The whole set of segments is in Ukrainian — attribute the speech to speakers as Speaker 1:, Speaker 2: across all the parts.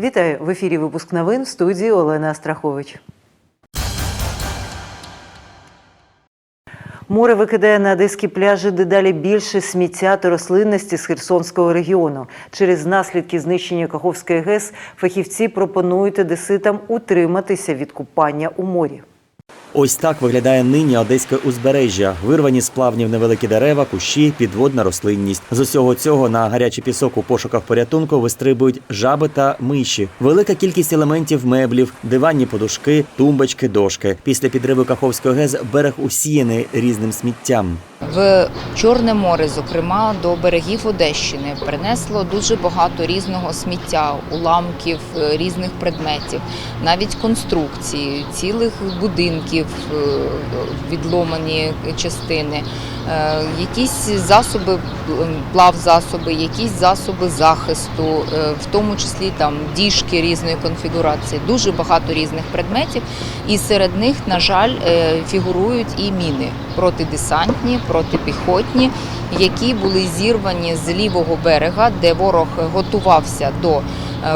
Speaker 1: Вітаю в ефірі. Випуск новин в студії Олена Астрахович. Море викидає на одеські пляжі дедалі більше сміття та рослинності з Херсонського регіону. Через наслідки знищення Каховської ГЕС фахівці пропонують одеситам утриматися від купання у морі.
Speaker 2: Ось так виглядає нині одеське узбережжя. Вирвані з плавнів невеликі дерева, кущі, підводна рослинність. З усього цього на гарячий пісок у пошуках порятунку вистрибують жаби та миші. Велика кількість елементів меблів, диванні подушки, тумбочки, дошки. Після підриву Каховської ГЕС берег усіяний різним сміттям.
Speaker 3: В Чорне море, зокрема до берегів Одещини, принесло дуже багато різного сміття, уламків е, різних предметів, навіть конструкції, цілих будинків, відломані частини, е, якісь засоби, плавзасоби, якісь засоби захисту, е, в тому числі там діжки різної конфігурації, дуже багато різних предметів, і серед них, на жаль, е, фігурують і міни протидесантні, протипіхотні, які були зірвані з лівого берега, де ворог готувався до е,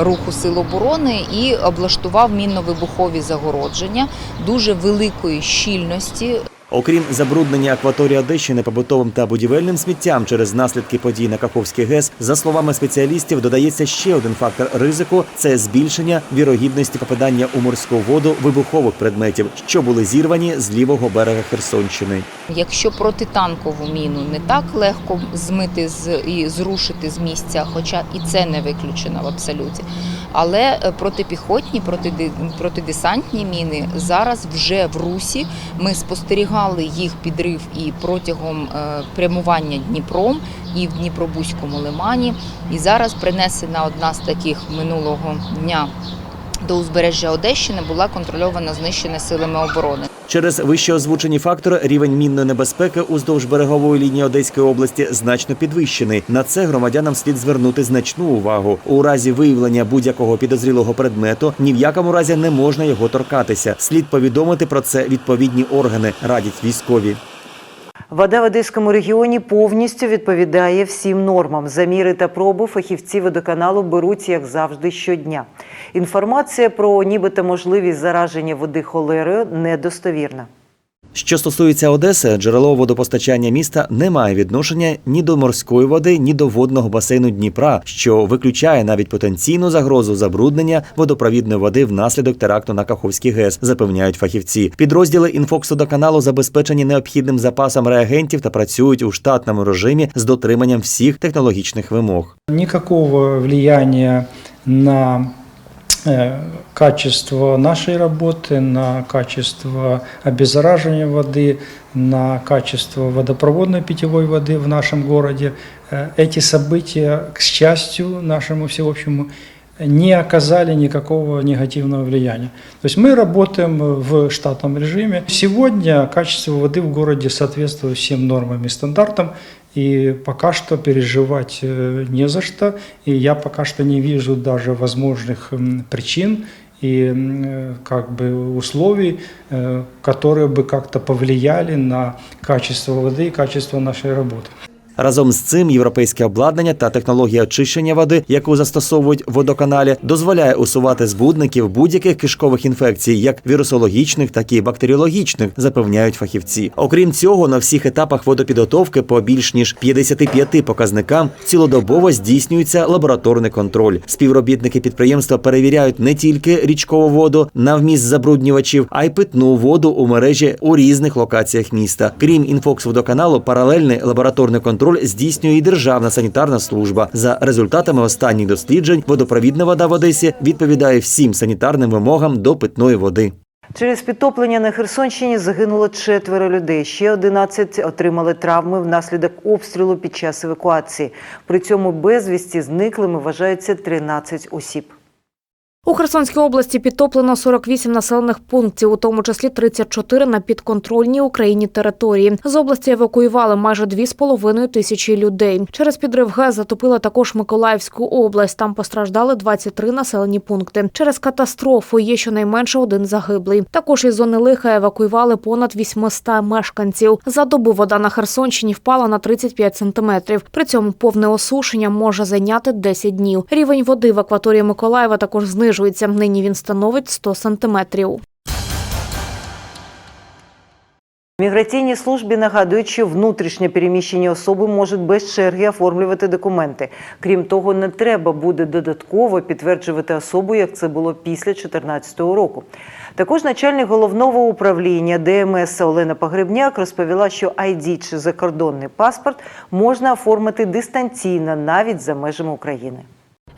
Speaker 3: руху сил оборони і облаштував мінно-вибухові загородження дуже великої щільності.
Speaker 2: Окрім забруднення акваторії Одещини побутовим та будівельним сміттям через наслідки подій на Каховській ГЕС, за словами спеціалістів, додається ще один фактор ризику це збільшення вірогідності попадання у морську воду вибухових предметів, що були зірвані з лівого берега Херсонщини.
Speaker 3: Якщо протитанкову міну не так легко змити і зрушити з місця, хоча і це не виключено в абсолюті. Але е, протипіхотні, протидесантні міни зараз вже в русі. Ми спостерігали їх підрив і протягом е, прямування Дніпром, і в Дніпробузькому лимані. І зараз принесена одна з таких минулого дня до узбережжя Одещини була контрольована знищена силами оборони.
Speaker 2: Через вище озвучені фактори рівень мінної небезпеки уздовж берегової лінії Одеської області значно підвищений. На це громадянам слід звернути значну увагу. У разі виявлення будь-якого підозрілого предмету ні в якому разі не можна його торкатися. Слід повідомити про це відповідні органи, радять військові.
Speaker 1: Вода в Одеському регіоні повністю відповідає всім нормам. Заміри та проби фахівці водоканалу беруть, як завжди, щодня. Інформація про нібито можливість зараження води холерою недостовірна.
Speaker 2: Що стосується Одеси, джерело водопостачання міста не має відношення ні до морської води, ні до водного басейну Дніпра, що виключає навіть потенційну загрозу забруднення водопровідної води внаслідок теракту на Каховський ГЕС, запевняють фахівці. Підрозділи інфоксодоканалу забезпечені необхідним запасом реагентів та працюють у штатному режимі з дотриманням всіх технологічних вимог.
Speaker 4: Никакого влияния на качество нашей работы, на качество обеззараживания воды, на качество водопроводной питьевой воды в нашем городе. Э, Эти события, к счастью нашему всеобщему, не оказали никакого негативного влияния. То есть мы работаем в штатном режиме. Сегодня качество воды в городе соответствует всем нормам и стандартам, и пока что переживать э, не за что, и я пока что не вижу даже возможных м, причин и м, э, как бы условий, э, которые бы как-то повлияли на качество воды и качество нашей работы.
Speaker 2: Разом з цим європейське обладнання та технологія очищення води, яку застосовують в водоканалі, дозволяє усувати збудників будь-яких кишкових інфекцій, як вірусологічних, так і бактеріологічних, запевняють фахівці. Окрім цього, на всіх етапах водопідготовки по більш ніж 55 показникам цілодобово здійснюється лабораторний контроль. Співробітники підприємства перевіряють не тільки річкову воду на вміст забруднювачів, а й питну воду у мережі у різних локаціях міста. Крім інфокс-водоканалу, паралельний лабораторний контроль здійснює і Державна санітарна служба. За результатами останніх досліджень, водопровідна вода в Одесі відповідає всім санітарним вимогам до питної води.
Speaker 1: Через підтоплення на Херсонщині загинуло четверо людей. Ще 11 отримали травми внаслідок обстрілу під час евакуації. При цьому безвісті зниклими вважаються 13 осіб.
Speaker 5: У Херсонській області підтоплено 48 населених пунктів, у тому числі 34 на підконтрольній Україні території. З області евакуювали майже 2,5 тисячі людей. Через підрив ГЕС затопило також Миколаївську область. Там постраждали 23 населені пункти. Через катастрофу є щонайменше один загиблий. Також із зони лиха евакуювали понад 800 мешканців. За добу вода на Херсонщині впала на 35 сантиметрів. При цьому повне осушення може зайняти 10 днів. Рівень води в акваторії Миколаєва також знижується. Нині він становить 100 сантиметрів.
Speaker 1: Міграційній службі нагадують, що внутрішнє переміщення особи можуть без черги оформлювати документи. Крім того, не треба буде додатково підтверджувати особу, як це було після 2014 року. Також начальник головного управління ДМС Олена Погребняк розповіла, що ID чи закордонний паспорт можна оформити дистанційно навіть за межами України.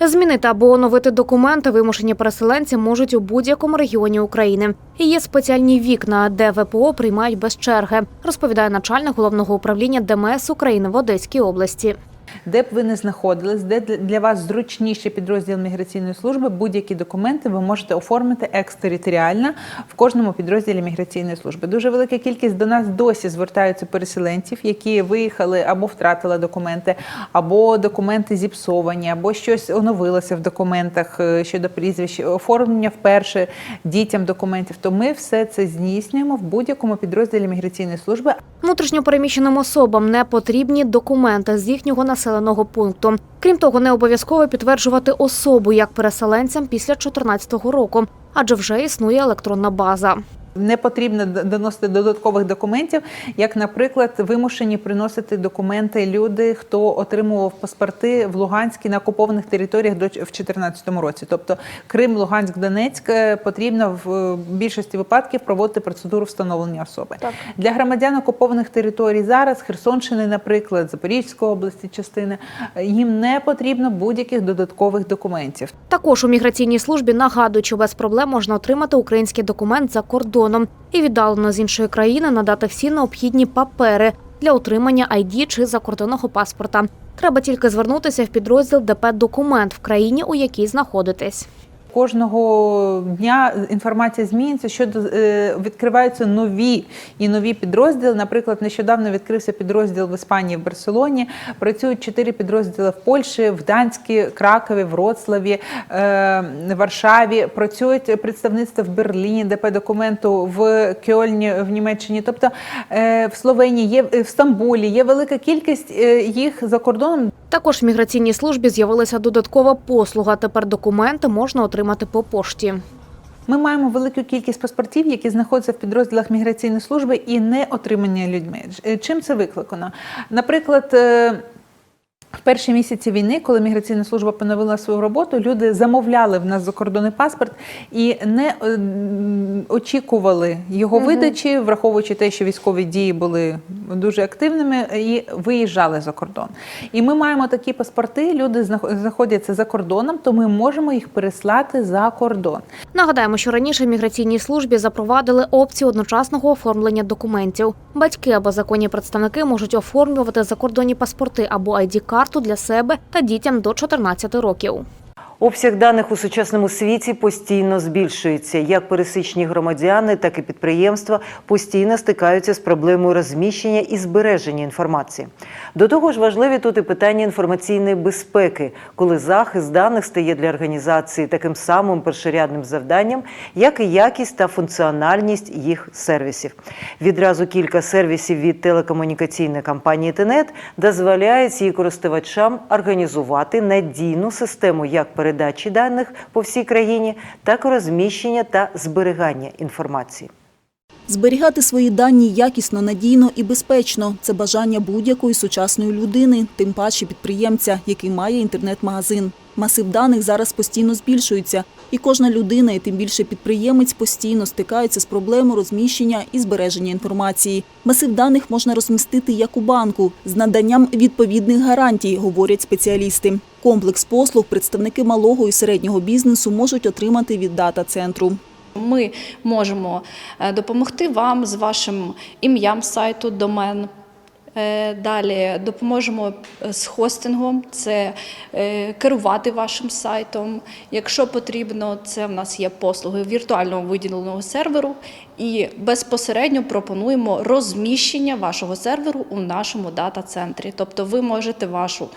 Speaker 5: Змінити або оновити документи вимушені переселенці можуть у будь-якому регіоні України. Є спеціальні вікна, де ВПО приймають без черги, розповідає начальник головного управління ДМС України в Одеській області.
Speaker 6: Де б ви не знаходились, де для- вас зручніший підрозділ міграційної служби, будь-які документи ви можете оформити екстериторіально в кожному підрозділі міграційної служби. Дуже велика кількість до нас досі звертаються переселенців, які виїхали або втратили документи, або документи зіпсовані, або щось оновилося в документах е, щодо прізвищ, оформлення вперше дітям документів. То ми все це здійснюємо в будь-якому підрозділі міграційної служби,
Speaker 5: Внутрішньопереміщеним особам не потрібні документи з їхнього населеного пункту. Крім того, не обов'язково підтверджувати особу як переселенцям після 2014 року, адже вже існує електронна база.
Speaker 6: Не потрібно доносити додаткових документів, як, наприклад, вимушені приносити документи люди, хто отримував паспорти в Луганській на окупованих територіях до в 2014 році. Тобто Крим, Луганськ, Донецьк е, потрібно в е, більшості випадків проводити процедуру встановлення особи. Для громадян окупованих територій зараз Херсонщини, наприклад, Запорізької області, частини їм не потрібно будь-яких додаткових документів.
Speaker 5: Також у міграційній службі нагадують, що без проблем можна отримати український документ за кордоном і віддалено з іншої країни надати всі необхідні папери для отримання ID чи закордонного паспорта. Треба тільки звернутися в підрозділ ДП документ в країні, у якій знаходитесь.
Speaker 6: Кожного дня інформація змінюється щодо е, відкриваються нові і нові підрозділи. Наприклад, нещодавно відкрився підрозділ в Іспанії в Барселоні. Працюють чотири підрозділи в Польщі, в Данській, Кракові, Вроцлаві, е, Варшаві. Працюють представництва в Берліні, ДП документу в Кьольні в Німеччині. Тобто е, в Словенії є в Стамбулі. Є велика кількість їх за кордоном.
Speaker 5: Також в міграційній службі з'явилася додаткова послуга. Тепер документи можна отримати по пошті.
Speaker 6: Ми маємо велику кількість паспортів, які знаходяться в підрозділах міграційної служби і не отримані людьми. Е, Чим це викликано? Наприклад. В перші місяці війни, коли міграційна служба поновила свою роботу, люди замовляли в нас закордонний паспорт і не е, очікували його видачі, враховуючи те, що військові дії були дуже активними і виїжджали за кордон. І ми маємо такі паспорти. Люди знах- знаходяться за кордоном, то ми можемо їх переслати за кордон.
Speaker 5: Нагадаємо, що раніше в міграційній службі запровадили опцію одночасного оформлення документів. Батьки або законні представники можуть оформлювати закордонні паспорти або ID-карту для себе та дітям до 14 років.
Speaker 1: Обсяг даних у сучасному світі постійно збільшується. Як пересічні громадяни, так і підприємства постійно стикаються з проблемою розміщення і збереження інформації. До того ж, важливі тут і питання інформаційної безпеки, коли захист даних стає для організації таким самим першорядним завданням, як і якість та функціональність їх сервісів. Відразу кілька сервісів від телекомунікаційної компанії Тенет дозволяють її користувачам організувати надійну систему як передачі даних по всій країні, так і розміщення та зберігання інформації.
Speaker 7: Зберігати свої дані якісно, надійно і безпечно – це бажання будь-якої сучасної людини, тим паче підприємця, який має інтернет-магазин. Масив даних зараз постійно збільшується, і кожна людина, і тим більше підприємець, постійно стикаються з проблемою розміщення і збереження інформації. Масив даних можна розмістити як у банку з наданням відповідних гарантій, говорять спеціалісти. Комплекс послуг представники малого і середнього бізнесу можуть отримати від дата-центру.
Speaker 8: Ми можемо е, допомогти вам з вашим ім'ям сайту, домен, Далі допоможемо е, з хостингом, це е, керувати вашим сайтом. Якщо потрібно, це в нас є послуги віртуального виділеного серверу, і безпосередньо пропонуємо розміщення вашого серверу у нашому дата-центрі. Тобто ви можете вашу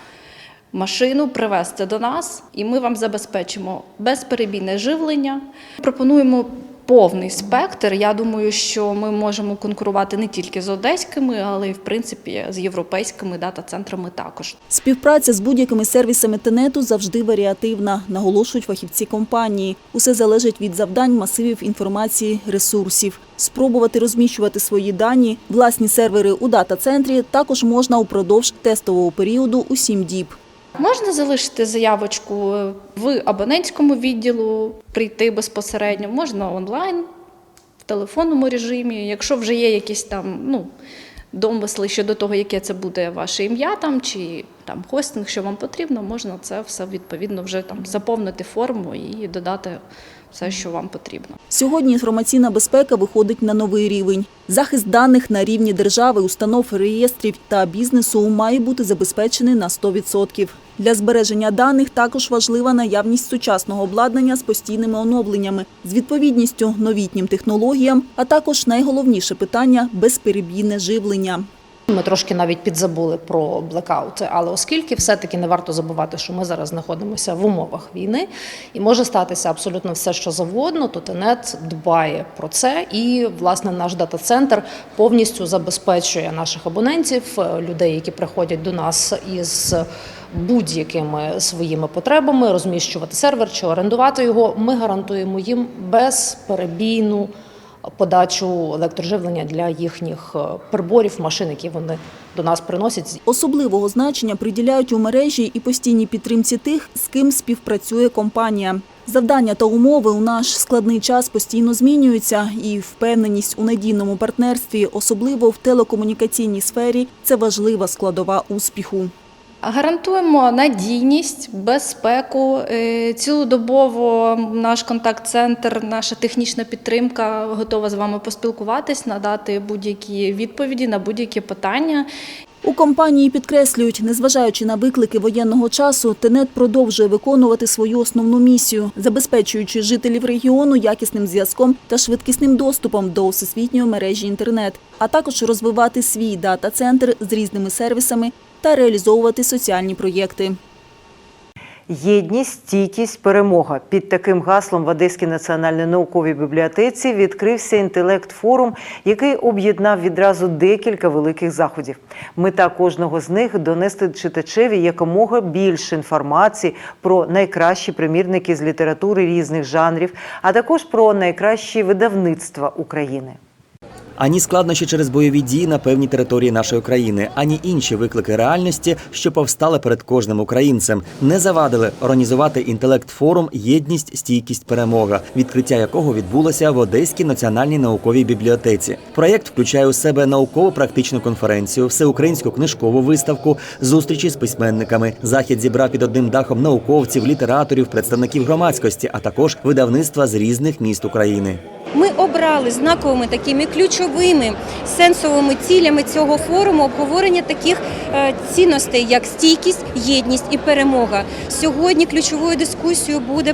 Speaker 8: машину привезти до нас, і ми вам забезпечимо безперебійне живлення. Пропонуємо повний спектр. Я думаю, що ми можемо конкурувати не тільки з одеськими, але й в принципі з європейськими дата-центрами також.
Speaker 7: Співпраця з будь-якими сервісами Тенету завжди варіативна, наголошують фахівці компанії. Усе залежить від завдань, масивів інформації, ресурсів. Спробувати розміщувати свої дані, власні сервери у дата-центрі також можна упродовж тестового періоду у 7 діб.
Speaker 8: Можна залишити заявочку в абонентському відділу, прийти безпосередньо, можна онлайн, в телефонному режимі. Якщо вже є якісь там ну, домисли щодо того, яке це буде ваше ім'я там, чи там хостинг, що вам потрібно, можна це все відповідно вже там заповнити форму і додати все, що вам потрібно.
Speaker 7: Сьогодні інформаційна безпека виходить на новий рівень. Захист даних на рівні держави, установ, реєстрів та бізнесу має бути забезпечений на 100%. Для збереження даних також важлива наявність сучасного обладнання з постійними оновленнями, з відповідністю новітнім технологіям, а також найголовніше питання безперебійне живлення.
Speaker 9: Ми трошки навіть підзабули про блекаути, але оскільки все-таки не варто забувати, що ми зараз знаходимося в умовах війни, і може статися абсолютно все, що завгодно, то Тенет дбає про це, і власне наш дата-центр повністю забезпечує наших абонентів, е, людей, які приходять до нас із будь-якими своїми потребами, розміщувати сервер чи орендувати його. Ми гарантуємо їм безперебійну подачу електроживлення для їхніх е, приборів, машин, які вони до нас приносять.
Speaker 7: Особливого значення приділяють у мережі і постійній підтримці тих, з ким співпрацює компанія. Завдання та умови у наш складний час постійно змінюються, і впевненість у надійному партнерстві, особливо в телекомунікаційній сфері, це важлива складова успіху.
Speaker 8: Гарантуємо надійність, безпеку. Е, Цілодобово наш контакт-центр, наша технічна підтримка готова з вами поспілкуватись, надати будь-які відповіді на будь-які питання.
Speaker 7: У компанії підкреслюють, незважаючи на виклики воєнного часу, Тенет продовжує виконувати свою основну місію, забезпечуючи жителів регіону якісним зв'язком та швидкісним доступом до всесвітньої мережі інтернет, а також розвивати свій дата-центр з різними сервісами та реалізовувати соціальні проєкти.
Speaker 1: Єдність, стійкість, перемога. Під таким гаслом в Одеській національній науковій бібліотеці відкрився інтелект-форум, який об'єднав відразу декілька великих заходів. Мета кожного з них донести читачеві якомога більше інформації про найкращі примірники з літератури різних жанрів, а також про найкращі видавництва України.
Speaker 2: Ані складнощі через бойові дії на певній території нашої країни, ані інші виклики реальності, що повстали перед кожним українцем, не завадили організувати інтелект-форум Єдність, стійкість, перемога, відкриття якого відбулося в Одеській національній науковій бібліотеці. Проєкт включає у себе науково-практичну конференцію, всеукраїнську книжкову виставку, зустрічі з письменниками. Захід зібрав під одним дахом науковців, літераторів, представників громадськості, а також видавництва з різних міст України.
Speaker 10: Ми обрали знаковими такими ключовими сенсовими цілями цього форуму обговорення таких е, цінностей, як стійкість, єдність і перемога. Сьогодні ключовою дискусією буде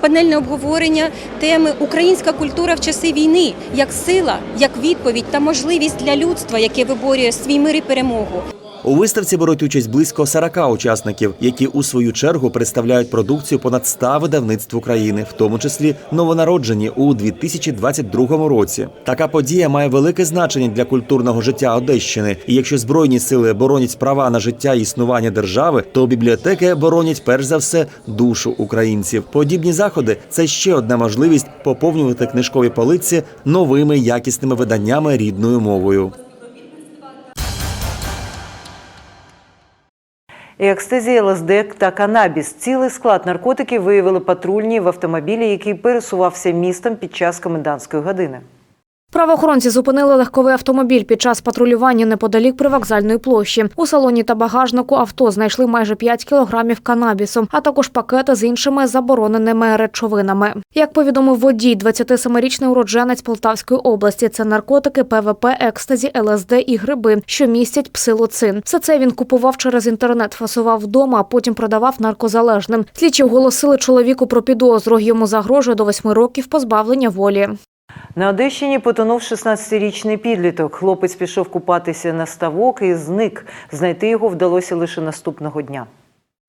Speaker 10: панельне обговорення теми Українська культура в часи війни як сила, як відповідь та можливість для людства, яке виборює свій мир і перемогу.
Speaker 2: У виставці беруть участь близько 40 учасників, які у свою чергу представляють продукцію понад 100 видавництв України, в тому числі новонароджені у 2022 році. Така подія має велике значення для культурного життя Одещини. І якщо збройні сили боронять права на життя і існування держави, то бібліотеки боронять перш за все душу українців. Подібні заходи це ще одна можливість поповнювати книжкові полиці новими якісними виданнями рідною мовою.
Speaker 1: Екстазія, ЛСД та канабіс. Цілий склад наркотиків виявили патрульні в автомобілі, який пересувався містом під час комендантської години.
Speaker 5: Правоохоронці зупинили легковий автомобіль під час патрулювання неподалік привокзальної площі. У салоні та багажнику авто знайшли майже 5 кілограмів канабісу, а також пакети з іншими забороненими речовинами. Як повідомив водій, 27-річний уродженець Полтавської області, це наркотики, ПВП, екстазі, ЛСД і гриби, що містять псилоцин. Все це він купував через інтернет, фасував вдома, а потім продавав наркозалежним. Слідчі оголосили чоловіку про підозру. Йому загрожує до 8 років позбавлення волі.
Speaker 1: На Одещині потонув 16-річний підліток. Хлопець пішов купатися на ставок і зник. Знайти його вдалося лише наступного дня.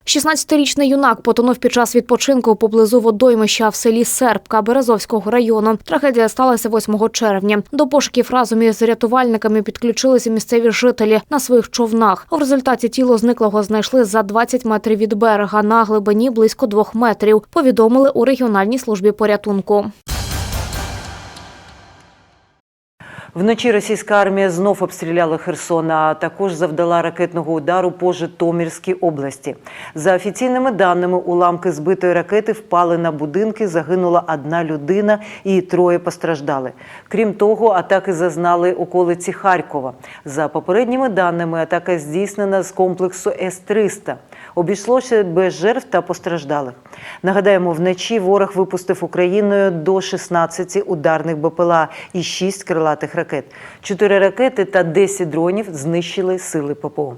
Speaker 5: 16-річний юнак потонув під час відпочинку поблизу водоймища в селі Сербка Березовського району. Трагедія сталася 8 червня. До пошуків разом із рятувальниками підключилися місцеві жителі на своїх човнах. У результаті тіло зниклого знайшли за 20 метрів від берега на глибині близько двох метрів. Повідомили у регіональній службі порятунку.
Speaker 1: Вночі російська армія знов обстріляла Херсон, а також завдала ракетного удару по Житомирській області. За офіційними даними, уламки збитої ракети впали на будинки. Загинула одна людина і троє постраждали. Крім того, атаки зазнали околиці Харкова. За попередніми даними, атака здійснена з комплексу С-300. Обійшлося без жертв та постраждалих. Нагадаємо, вночі ворог випустив Україною до 16 ударних БПЛА і 6 крилатих ракет. Чотири ракети та 10 дронів знищили сили ППО.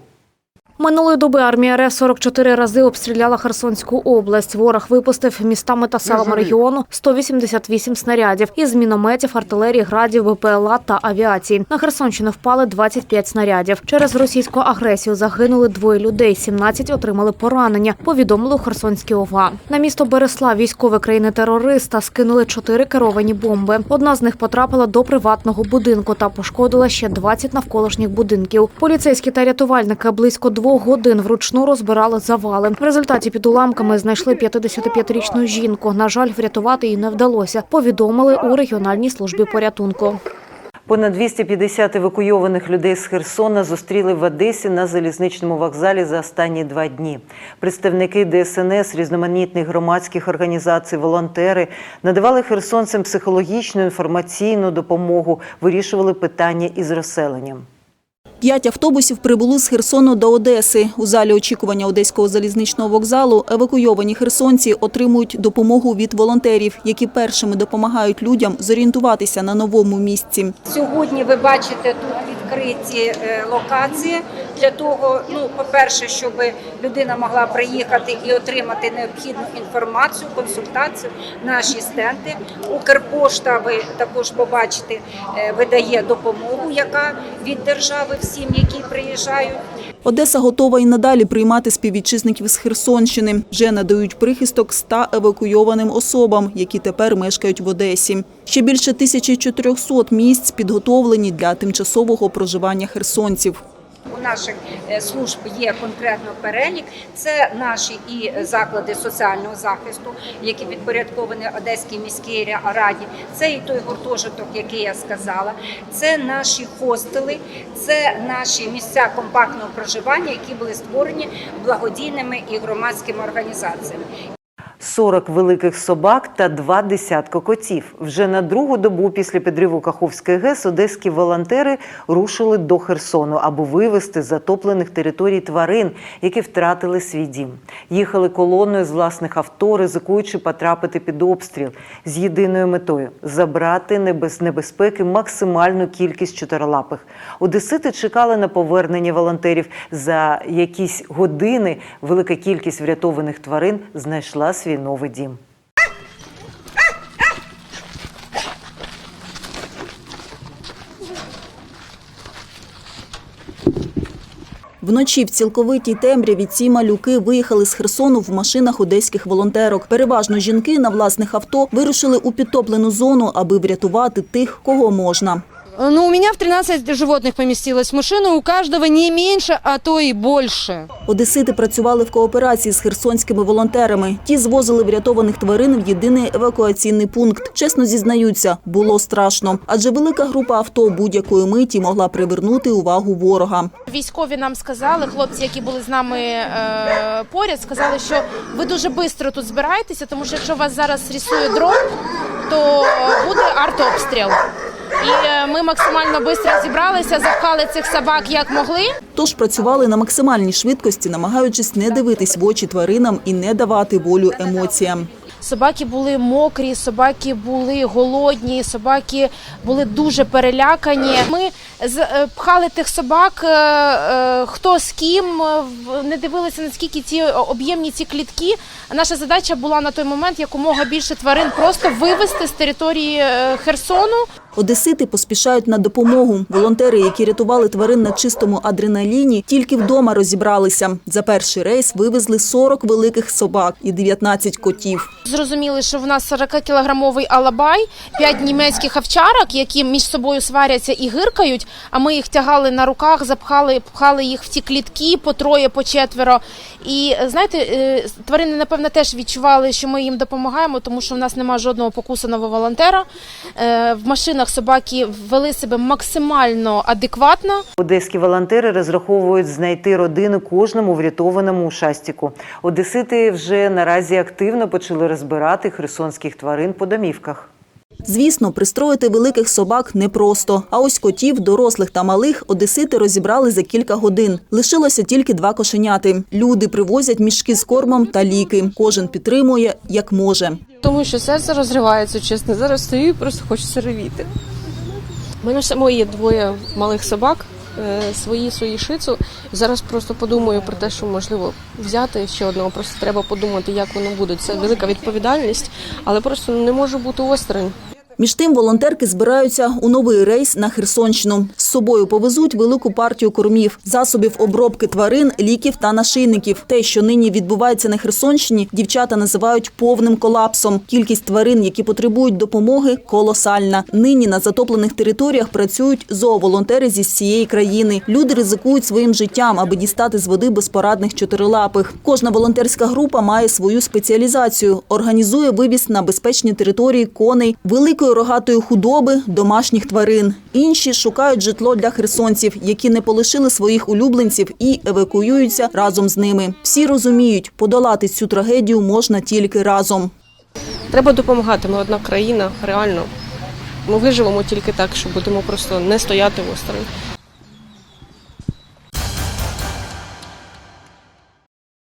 Speaker 5: Минулої доби армія РФ 44 рази обстріляла Херсонську область. Ворог випустив містами та селами регіону 188 снарядів із мінометів, артилерії, градів, БПЛА та авіації. На Херсонщину впали 25 снарядів. Через російську агресію загинули двоє людей, 17 отримали поранення. Повідомили у Херсонській ОВА. На місто Бересла військові країни-терориста скинули чотири керовані бомби. Одна з них потрапила до приватного будинку та пошкодила ще 20 навколишніх будинків. Поліцейські та рятувальники близько двох годин вручну розбирали завали. В результаті під уламками знайшли 55-річну жінку. На жаль, врятувати її не вдалося. Повідомили у регіональній службі порятунку.
Speaker 1: Понад 250 евакуйованих людей з Херсона зустріли в Одесі на залізничному вокзалі за останні два дні. Представники ДСНС, різноманітних громадських організацій, волонтери надавали херсонцям психологічну інформаційну допомогу, вирішували питання із розселенням.
Speaker 7: П'ять автобусів прибули з Херсону до Одеси. У залі очікування Одеського залізничного вокзалу евакуйовані херсонці отримують допомогу від волонтерів, які першими допомагають людям зорієнтуватися на новому місці.
Speaker 11: Сьогодні ви бачите тут відкриті е, локації для того, ну, по-перше, щоб людина могла приїхати і отримати необхідну інформацію, консультацію, наші стенди. Укрпошта, ви також побачите, е, видає допомогу, яка від держави всім, які приїжджають.
Speaker 7: Одеса готова і надалі приймати співвітчизників з Херсонщини. Вже надають прихисток 100 евакуйованим особам, які тепер мешкають в Одесі. Ще більше 1400 місць підготовлені для тимчасового проживання херсонців.
Speaker 11: У наших е, служб є конкретно перелік. Це наші і заклади соціального захисту, які підпорядковані Одеській міській раді. Це і той гуртожиток, який я сказала. Це наші хостели, це наші місця компактного проживання, які були створені благодійними і громадськими організаціями.
Speaker 1: 40 великих собак та два десятка котів. Вже на другу добу після підриву Каховської ГЕС одеські волонтери рушили до Херсону, аби вивезти з затоплених територій тварин, які втратили свій дім. Їхали колоною з власних авто, ризикуючи потрапити під обстріл з єдиною метою забрати без небезпеки максимальну кількість чотирилапих. Одесити чекали на повернення волонтерів. За якісь години велика кількість врятованих тварин знайшла свій новий дім.
Speaker 7: Вночі в цілковитій темряві ці малюки виїхали з Херсону в машинах одеських волонтерок. Переважно жінки на власних авто вирушили у підтоплену зону, аби врятувати тих, кого можна.
Speaker 12: Ну, у меня в 13 животных поместилось в машину, у каждого не меньше, а то и больше.
Speaker 7: Одесити працювали в кооперації з херсонськими волонтерами. Ті звозили врятованих тварин в єдиний евакуаційний пункт. Чесно зізнаються, було страшно, адже велика група авто будь-якої миті могла привернути увагу ворога.
Speaker 13: Військові нам сказали, хлопці, які були з нами е, поряд, сказали, що ви дуже швидко тут збираєтеся, тому що якщо вас зараз рисує дрон, то буде артобстріл. І е, ми максимально швидко зібралися, запхали цих собак як могли.
Speaker 7: Тож працювали на максимальній швидкості, намагаючись не дивитись в очі тваринам і не давати волю емоціям.
Speaker 13: Собаки були мокрі, собаки були голодні, собаки були дуже перелякані. Ми е, пхали тих собак, е, хто з ким, не дивилися наскільки ці об'ємні ці клітки. Наша задача була на той момент якомога більше тварин просто вивезти з території Херсону.
Speaker 7: Одесити поспішають на допомогу. Волонтери, які рятували тварин на чистому адреналіні, тільки вдома розібралися. За перший рейс вивезли 40 великих собак і 19 котів.
Speaker 13: Зрозуміли, що в нас 40-кілограмовий алабай, 5 німецьких овчарок, які між собою сваряться і гиркають. А ми їх тягали на руках, запхали, пхали їх в ті клітки по троє, по четверо. І знаєте, е, тварини напевно теж відчували, що ми їм допомагаємо, тому що в нас немає жодного покусаного волонтера. Е, В машинах собаки вели себе максимально адекватно.
Speaker 1: Одеські волонтери розраховують знайти родину кожному врятованому шастіку. Одесити вже наразі активно почали розбирати херсонських тварин по домівках.
Speaker 7: Звісно, пристроїти великих собак непросто. А ось котів, дорослих та малих, одесити розібрали за кілька годин. Лишилося тільки два кошеняти. Люди привозять мішки з кормом та ліки. Кожен підтримує як може.
Speaker 14: Тому що серце розривається, чесно. Зараз стою і просто хочеться ревіти. У мене самої є двоє малих собак, свої свої шицу. Зараз просто подумаю про те, що можливо взяти ще одного. Просто треба подумати, як воно буде. Це велика відповідальність, але просто не може бути осторонь.
Speaker 7: Між тим волонтерки збираються у новий рейс на Херсонщину. З собою повезуть велику партію кормів, засобів обробки тварин, ліків та нашийників. Те, що нині відбувається на Херсонщині, дівчата називають повним колапсом. Кількість тварин, які потребують допомоги, колосальна. Нині на затоплених територіях працюють зооволонтери зі всієї країни. Люди ризикують своїм життям, аби дістати з води безпорадних чотирилапих. Кожна волонтерська група має свою спеціалізацію. Організує вивіз на безпечні території коней, великої рогатої худоби, домашніх тварин. Інші шукають житло для херсонців, які не полишили своїх улюбленців і евакуюються разом з ними. Всі розуміють, подолати цю трагедію можна тільки разом.
Speaker 14: Треба допомагати. Ми одна країна, реально. Ми виживемо тільки так, що будемо просто не стояти в осторонь.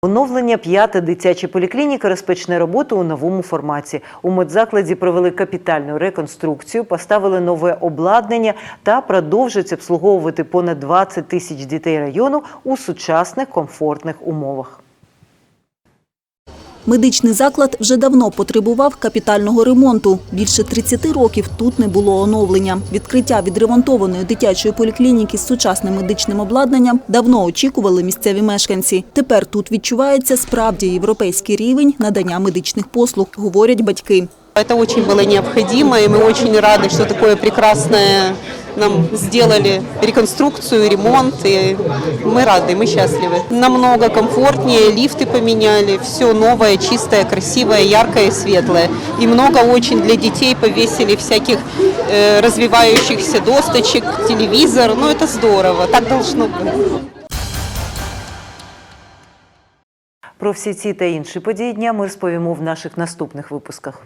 Speaker 1: Оновлення п'яте дитяча поліклініка розпочне роботу у новому форматі. У медзакладі провели капітальну реконструкцію, поставили нове обладнання та продовжать обслуговувати понад 20 тисяч дітей району у сучасних комфортних умовах.
Speaker 7: Медичний заклад вже давно потребував капітального ремонту. Більше 30 років тут не було оновлення. Відкриття відремонтованої дитячої поліклініки з сучасним медичним обладнанням давно очікували місцеві мешканці. Тепер тут відчувається справді європейський рівень надання медичних послуг, говорять батьки.
Speaker 15: Это очень было необходимо, и мы очень рады, что такое прекрасное нам сделали реконструкцию, ремонт, и мы рады, мы счастливы. Намного комфортнее, лифты поменяли, все новое, чистое, красивое, яркое и светлое. И много очень для детей повесили всяких э, развивающихся досточек, телевизор, ну это здорово, так должно быть.
Speaker 1: Про всі ці та інші події дня ми розповімо в наших наступних випусках.